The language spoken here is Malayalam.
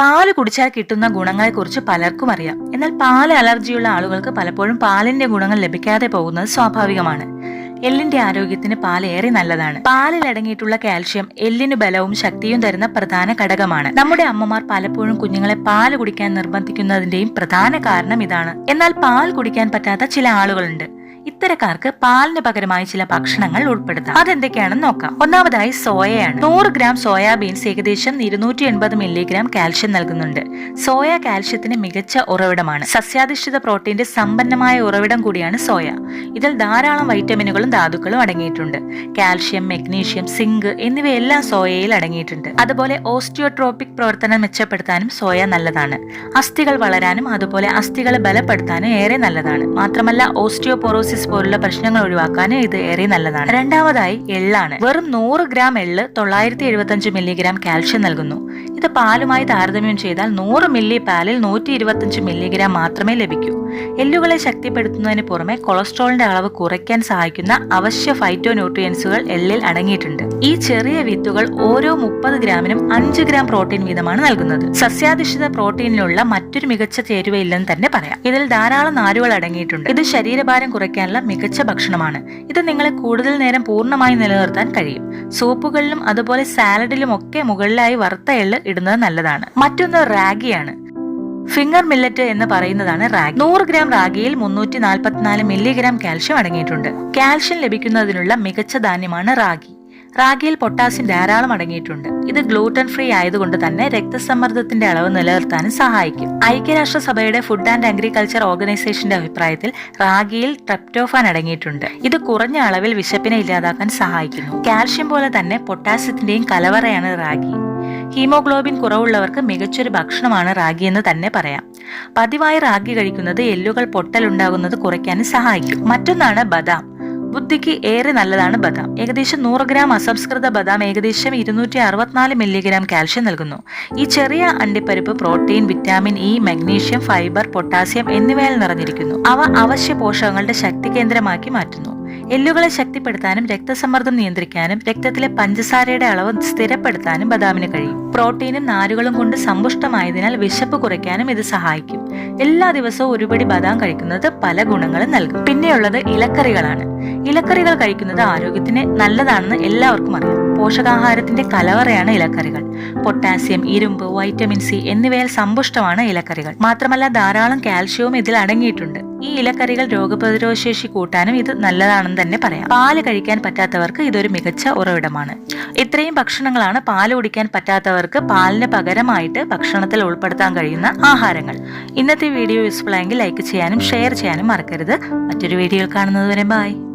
പാൽ കുടിച്ചാൽ കിട്ടുന്ന ഗുണങ്ങളെക്കുറിച്ച് പലർക്കും അറിയാം. എന്നാൽ പാൽ അലർജിയുള്ള ആളുകൾക്ക് പലപ്പോഴും പാലിന്റെ ഗുണങ്ങൾ ലഭിക്കാതെ പോകുന്നത് സ്വാഭാവികമാണ്. എല്ലിന്റെ ആരോഗ്യത്തിന് പാൽ ഏറെ നല്ലതാണ്. പാലിൽ അടങ്ങിയിട്ടുള്ള കാൽഷ്യം എല്ലിന് ബലവും ശക്തിയും തരുന്ന പ്രധാന ഘടകമാണ്. നമ്മുടെ അമ്മമാർ പലപ്പോഴും കുഞ്ഞുങ്ങളെ പാൽ കുടിക്കാൻ നിർബന്ധിക്കുന്നതിന്റെയും പ്രധാന കാരണം ഇതാണ്. എന്നാൽ പാൽ കുടിക്കാൻ പറ്റാത്ത ചില ആളുകളുണ്ട്. ഇത്തരക്കാർക്ക് പാലിന് പകരമായി ചില ഭക്ഷണങ്ങൾ ഉൾപ്പെടുത്താം. അതെന്തൊക്കെയാണെന്ന് നോക്കാം. ഒന്നാമതായി സോയയാണ്. നൂറ് ഗ്രാം സോയാബീൻസ് ഏകദേശം ഇരുന്നൂറ്റി എൺപത് മില്ലിഗ്രാം കാൽഷ്യം നൽകുന്നുണ്ട്. സോയ കാൽഷ്യത്തിന് മികച്ച ഉറവിടമാണ്. സസ്യാധിഷ്ഠിത പ്രോട്ടീന്റെ സമ്പന്നമായ ഉറവിടം കൂടിയാണ് സോയ. ഇതിൽ ധാരാളം വൈറ്റമിനുകളും ധാതുക്കളും അടങ്ങിയിട്ടുണ്ട്. കാൽഷ്യം മെഗ്നീഷ്യം സിങ്ക് എന്നിവയെല്ലാം സോയയിൽ അടങ്ങിയിട്ടുണ്ട്. അതുപോലെ ഓസ്റ്റിയോട്രോപിക് പ്രവർത്തനം മെച്ചപ്പെടുത്താനും സോയ നല്ലതാണ്. അസ്ഥികൾ വളരാനും അതുപോലെ അസ്ഥികളെ ബലപ്പെടുത്താനും ഏറെ നല്ലതാണ്. മാത്രമല്ല ഓസ്റ്റിയോപോറോസിസ് പോലുള്ള പ്രശ്നങ്ങൾ ഒഴിവാക്കാൻ ഇത് ഏറെ നല്ലതാണ്. രണ്ടാമതായി എള്ളാണ്. വെറും നൂറ് ഗ്രാം എള്ള് തൊള്ളായിരത്തി എഴുപത്തഞ്ച് മില്ലിഗ്രാം കാൽഷ്യം നൽകുന്നു. ഇത് പാലുമായി താരതമ്യം ചെയ്താൽ നൂറ് മില്ലി പാലിൽ നൂറ്റി ഇരുപത്തഞ്ച് മില്ലിഗ്രാം മാത്രമേ ലഭിക്കൂ. എല്ലുകളെ ശക്തിപ്പെടുത്തുന്നതിന് പുറമെ കൊളസ്ട്രോളിന്റെ അളവ് കുറയ്ക്കാൻ സഹായിക്കുന്ന അവശ്യ ഫൈറ്റോ ന്യൂട്രിയൻസുകൾ അടങ്ങിയിട്ടുണ്ട്. ഈ ചെറിയ വിത്തുകൾ ഓരോ മുപ്പത് ഗ്രാമിനും അഞ്ച് ഗ്രാം പ്രോട്ടീൻ വീതമാണ് നൽകുന്നത്. സസ്യാധിഷ്ഠിത പ്രോട്ടീനിലുള്ള മറ്റൊരു മികച്ച ചേരുവയില്ലെന്ന് തന്നെ പറയാം. ഇതിൽ ധാരാളം നാരുകൾ അടങ്ങിയിട്ടുണ്ട്. ഇത് ശരീരഭാരം കുറയ്ക്കാനുള്ള മികച്ച ഭക്ഷണമാണ്. ഇത് നിങ്ങളെ കൂടുതൽ നേരം പൂർണമായി നിലനിർത്താൻ കഴിയും. സൂപ്പുകളിലും അതുപോലെ സാലഡിലും ഒക്കെ മുകളിലായി വറുത്ത എള്ള് ഇടുന്നത് നല്ലതാണ്. മറ്റൊന്ന് റാഗിയാണ്. ഫിംഗർ മില്ലറ്റ് എന്ന് പറയുന്നതാണ് റാഗി. നൂറ് ഗ്രാം റാഗിയിൽ മുന്നൂറ്റി നാൽപ്പത്തിനാല് മില്ലിഗ്രാം കാൽഷ്യം അടങ്ങിയിട്ടുണ്ട്. കാൽഷ്യം ലഭിക്കുന്നതിനുള്ള മികച്ച ധാന്യമാണ് റാഗി. റാഗിയിൽ പൊട്ടാസ്യം ധാരാളം അടങ്ങിയിട്ടുണ്ട്. ഇത് ഗ്ലൂട്ടൻ ഫ്രീ ആയതുകൊണ്ട് തന്നെ രക്തസമ്മർദ്ദത്തിന്റെ അളവ് നിലനിർത്താനും സഹായിക്കും. ഐക്യരാഷ്ട്രസഭയുടെ ഫുഡ് ആൻഡ് അഗ്രികൾച്ചർ ഓർഗനൈസേഷന്റെ അഭിപ്രായത്തിൽ റാഗിയിൽ ട്രെപ്റ്റോഫാൻ അടങ്ങിയിട്ടുണ്ട്. ഇത് കുറഞ്ഞ അളവിൽ വിശപ്പിനെ ഇല്ലാതാക്കാൻ സഹായിക്കുന്നു. കാൽഷ്യം പോലെ തന്നെ പൊട്ടാസ്യത്തിന്റെയും കലവറയാണ് റാഗി. ഹീമോഗ്ലോബിൻ കുറവുള്ളവർക്ക് മികച്ചൊരു ഭക്ഷണമാണ് റാഗി എന്ന് തന്നെ പറയാം. പതിവായി റാഗി കഴിക്കുന്നത് എല്ലുകൾ പൊട്ടലുണ്ടാകുന്നത് കുറയ്ക്കാനും സഹായിക്കും. മറ്റൊന്നാണ് ബദാം. ബുദ്ധിക്ക് ഏറെ നല്ലതാണ് ബദാം. ഏകദേശം നൂറ് ഗ്രാം അസംസ്കൃത ബദാം ഏകദേശം ഇരുന്നൂറ്റി അറുപത്തിനാല് മില്ലിഗ്രാം കാൽഷ്യം നൽകുന്നു. ഈ ചെറിയ അണ്ടിപ്പരിപ്പ് protein vitamin E magnesium fibre potassium എന്നിവയാൽ നിറഞ്ഞിരിക്കുന്നു. അവ അവശ്യ പോഷകങ്ങളുടെ ശക്തി കേന്ദ്രമാക്കി മാറ്റുന്നു. എല്ലുകളെ ശക്തിപ്പെടുത്താനും രക്തസമ്മർദ്ദം നിയന്ത്രിക്കാനും രക്തത്തിലെ പഞ്ചസാരയുടെ അളവ് സ്ഥിരപ്പെടുത്താനും ബദാമിന് കഴിയും. പ്രോട്ടീനും നാരുകളും കൊണ്ട് സമ്പുഷ്ടമായതിനാൽ വിശപ്പ് കുറയ്ക്കാനും ഇത് സഹായിക്കും. എല്ലാ ദിവസവും ഒരുപടി ബദാം കഴിക്കുന്നത് പല ഗുണങ്ങളും നൽകും. പിന്നെയുള്ളത് ഇലക്കറികളാണ്. ഇലക്കറികൾ കഴിക്കുന്നത് ആരോഗ്യത്തിന് നല്ലതാണെന്ന് എല്ലാവർക്കും അറിയാം. പോഷകാഹാരത്തിന്റെ കലവറയാണ് ഇലക്കറികൾ. പൊട്ടാസ്യം ഇരുമ്പ് വൈറ്റമിൻ സി എന്നിവയാൽ സമ്പുഷ്ടമാണ് ഇലക്കറികൾ. മാത്രമല്ല ധാരാളം കാൽഷ്യവും ഇതിൽ അടങ്ങിയിട്ടുണ്ട്. ഈ ഇലക്കറികൾ രോഗപ്രതിരോധ ശേഷി കൂട്ടാനും ഇത് നല്ലതാണെന്ന് തന്നെ പറയാം. പാൽ കഴിക്കാൻ പറ്റാത്തവർക്ക് ഇതൊരു മികച്ച ഉറവിടമാണ്. ഇത്രയും ഭക്ഷണങ്ങളാണ് പാൽ കുടിക്കാൻ പറ്റാത്തവർക്ക് പാലിന് പകരമായിട്ട് ഭക്ഷണത്തിൽ ഉൾപ്പെടുത്താൻ കഴിയുന്ന ആഹാരങ്ങൾ. ഇന്നത്തെ വീഡിയോ യൂസ്ഫുൾ ആയെങ്കിൽ ലൈക്ക് ചെയ്യാനും ഷെയർ ചെയ്യാനും മറക്കരുത്. മറ്റൊരു വീഡിയോയിൽ കാണുന്നതുവരെ ബൈ